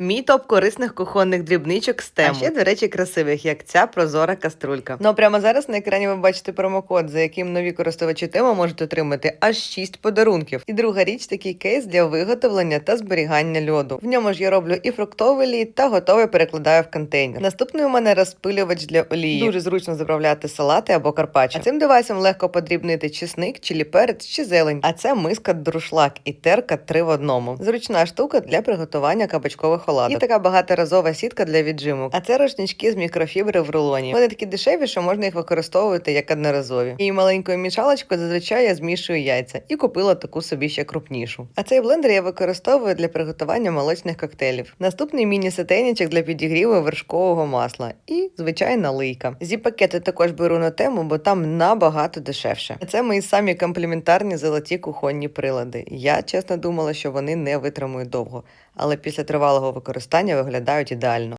Мій топ корисних кухонних дрібничок з тему. А ще, до речі, красивих, як ця прозора каструлька. Ну а прямо зараз на екрані ви бачите промокод, за яким нові користувачі тему можуть отримати аж 6 подарунків. І друга річ такий кейс для виготовлення та зберігання льоду. В ньому ж я роблю і фруктовий лід, та готове перекладаю в контейнер. Наступний у мене розпилювач для олії. Дуже зручно заправляти салати або карпаччо. А цим девайсом легко подрібнити чесник, чилі перець чи зелень. А це миска друшлак і терка три в одному. Зручна штука для приготування кабачкових оладок. І така багаторазова сітка для віджиму. А це рушнички з мікрофібри в рулоні. Вони такі дешеві, що можна їх використовувати як одноразові. І маленькою мішалочкою зазвичай я змішую яйця і купила таку собі ще крупнішу. А цей блендер я використовую для приготування молочних коктейлів. Наступний міні-сетейничок для підігріву вершкового масла і звичайна лийка. Зі пакети також беру на тему, бо там набагато дешевше. Це мої самі комплементарні золоті кухонні прилади. Я чесно думала, що вони не витримують довго, але після тривалого використання виглядають ідеально.